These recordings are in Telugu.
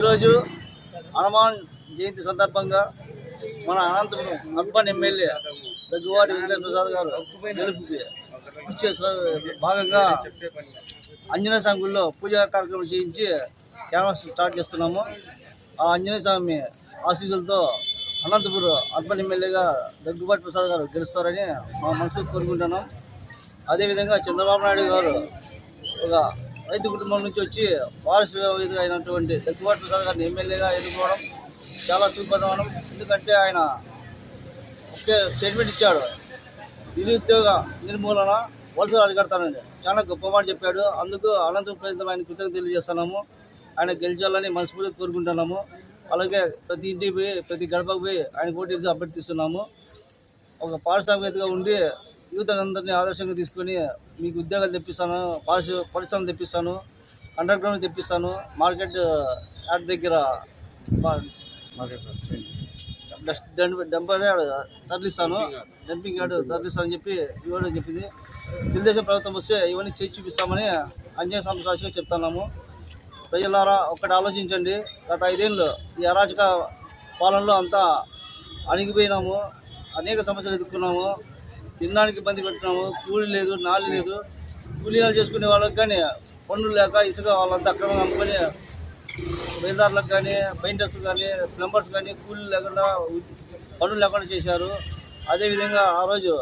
ఈరోజు హనుమాన్ జయంతి సందర్భంగా మన అనంతపురం అర్బన్ ఎమ్మెల్యే దగ్గువాటి వెంకటేశ్వర ప్రసాద్ గారు గెలుపుకి కృషి భాగంగా ఆంజనేయ స్వామి పూజా కార్యక్రమం చేయించి క్యాన్వాస్ స్టార్ట్ చేస్తున్నాము. ఆ ఆంజనేయ స్వామి ఆశీస్సులతో అనంతపురం అర్బన్ ఎమ్మెల్యేగా దగ్గుబాటి ప్రసాద్ గారు గెలుస్తారని మా మనసు కోరుకుంటున్నాం. అదేవిధంగా చంద్రబాబు నాయుడు గారు ఒక రైతు కుటుంబం నుంచి వచ్చి వారసుగా అయినటువంటి దగ్గుబాటు ప్రసాద్ గారిని ఎమ్మెల్యేగా ఎన్నుకోవడం చాలా శుభపరిమాణం ఎందుకంటే ఆయన ఒకే స్టేట్మెంట్ ఇచ్చాడు. నిరుద్యోగ నిర్మూలన వలసలు అడిగడతానండి చాలా గొప్ప మాట చెప్పాడు. అందుకు అనంతరం ప్రజలు ఆయన కృతజ్ఞత తెలియజేస్తున్నాము. ఆయన గెలిచాలని మనస్ఫూర్తిగా కోరుకుంటున్నాము. అలాగే ప్రతి ఇంటికి పోయి ప్రతి గడపకు పోయి ఆయన ఓటు అభ్యర్థిస్తున్నాము. ఒక పారిశ్రామికవేత్తగా ఉండి యువతలందరినీ ఆదర్శంగా తీసుకొని మీకు ఉద్యోగాలు తెప్పిస్తాను పారిశ్ర పరిశ్రమలు తెప్పిస్తాను అండర్ గ్రౌండ్ తెప్పిస్తాను మార్కెట్ uh, యాడ్ దగ్గర డస్ట్ డంపర్ యార్డ్ తరలిస్తాను. డంపింగ్ యార్డ్ తరలిస్తానని చెప్పి ఇవ్వడం చెప్పింది. తెలుగుదేశం ప్రభుత్వం వస్తే ఇవన్నీ చేసి చూపిస్తామని అంజనేయ స్వామి చెప్తున్నాము. ప్రజలారా ఒక్కటి ఆలోచించండి. గత ఐదేళ్ళు ఈ అరాచక పాలనలో అంతా అణిగిపోయినాము. అనేక సమస్యలు ఎదుర్కొన్నాము. తినడానికి ఇబ్బంది పెట్టినాము. కూలి లేదు నాలి లేదు. కూలీలు చేసుకునే వాళ్ళకి కానీ పనులు లేక ఇసుక వాళ్ళంతా అక్రమంగా అమ్ముకొని బయలుదారులకు కానీ పెయింటర్స్ కానీ ప్లంబర్స్ కానీ కూలీలు లేకుండా పనులు లేకుండా చేశారు. అదేవిధంగా ఆ రోజు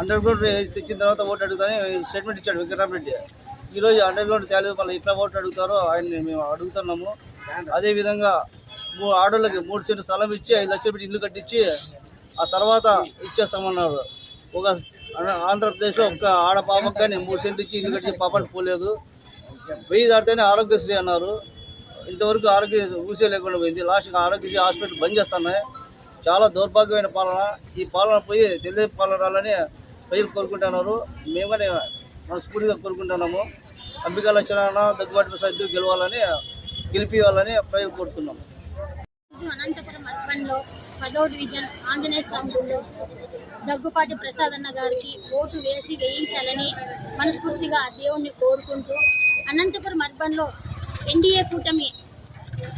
అండర్ గ్రౌండ్ తెచ్చిన తర్వాత ఓటు అడుగుతానే స్టేట్మెంట్ ఇచ్చాడు వెంకటరామరెడ్డి ఈరోజు అండర్ గ్రౌండ్ తేలేదు మళ్ళీ ఇట్లా ఓటు అడుగుతారో ఆయన్ని మేము అడుగుతున్నాము. అదేవిధంగా మూడు ఆడోళ్ళకి మూడు సెంట్లు స్థలం ఇచ్చి ఐదు లక్షలు పెట్టి ఇల్లు కట్టించి ఆ తర్వాత ఇచ్చేస్తామన్నారు. ఒక ఆంధ్రప్రదేశ్లో ఒక ఆడపాపకు కానీ మూడు సెంట్లు ఇచ్చి ఇల్లు కట్టి పాపకి పోలేదు. వెయ్యి దాటితేనే ఆరోగ్యశ్రీ అన్నారు. ఇంతవరకు ఆరోగ్య ఊసే లేకుండా పోయింది. లాస్ట్గా ఆరోగ్యశ్రీ హాస్పిటల్ బంద్ చేస్తున్నాయి. చాలా దౌర్భాగ్యమైన పాలన. ఈ పాలన పోయి తెలుగు పాలన రాలని ప్రజలు కోరుకుంటున్నారు. మేము కానీ మనస్ఫూర్తిగా కోరుకుంటున్నాము. అంబికా లక్షణ దగ్గుబాటు ప్రసాద్ ఇద్దరు గెలవాలని గెలిపివ్వాలని ప్రజలు కోరుతున్నాము. అనంతపురం అర్బన్లో పదో డివిజన్ ఆంజనేయ స్వామి దగ్గుపాటి ప్రసాద్ అన్న గారికి ఓటు వేసి వేయించాలని మనస్ఫూర్తిగా దేవుణ్ణి కోరుకుంటూ అనంతపురం అర్బన్లో ఎన్డీఏ కూటమి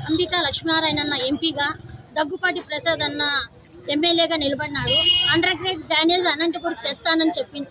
అంబికా లక్ష్మీనారాయణ అన్న ఎంపీగా దగ్గుపాటి ప్రసాద్ అన్న ఎమ్మెల్యేగా నిలబడినాడు. అండర్ గ్రేడ్ డ్రైనేజ్ అనంతపురం తెస్తానని చెప్పింది